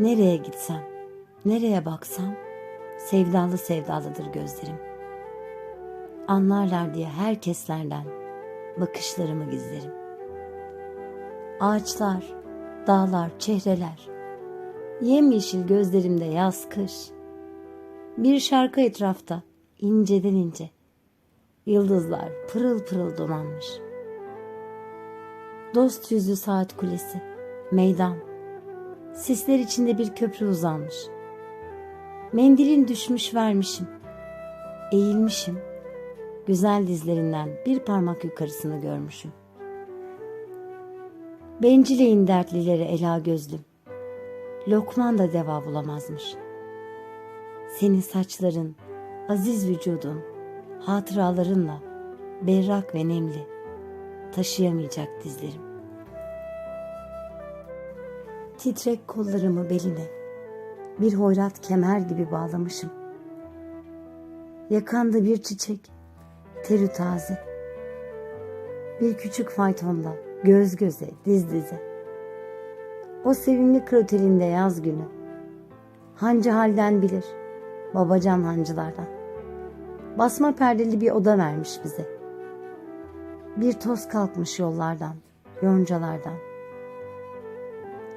Nereye gitsem, nereye baksam sevdalı sevdalıdır gözlerim. Anlarlar diye herkeslerden bakışlarımı gizlerim. Ağaçlar, dağlar, çehreler, yemyeşil gözlerimde yaz kış. Bir şarkı etrafta inceden ince, yıldızlar pırıl pırıl donanmış. Dost yüzlü saat kulesi, meydan, Sisler içinde bir köprü uzanmış. Mendilin düşmüş vermişim. Eğilmişim. Güzel dizlerinden bir parmak yukarısını görmüşüm. Bencileyin dertlileri ela gözlüm. Lokman da deva bulamazmış. Senin saçların, aziz vücudun, hatıralarınla berrak ve nemli, taşıyamayacak dizlerim. Titrek kollarımı beline bir hoyrat kemer gibi bağlamışım. Yakanda bir çiçek, terü taze. Bir küçük faytonla göz göze, diz dize. O sevimli krotelinde yaz günü. Hancı halden bilir, babacan hancılardan. Basma perdeli bir oda vermiş bize. Bir toz kalkmış yollardan, yoncalardan.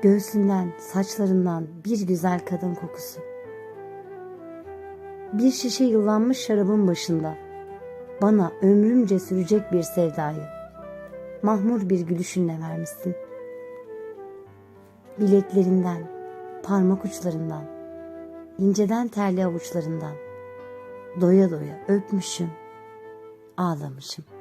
Göğsünden, saçlarından bir güzel kadın kokusu. Bir şişe yıllanmış şarabın başında bana ömrümce sürecek bir sevdayı mahmur bir gülüşünle vermişsin. Bileklerinden, parmak uçlarından, inceden terli avuçlarından doya doya öpmüşüm, ağlamışım.''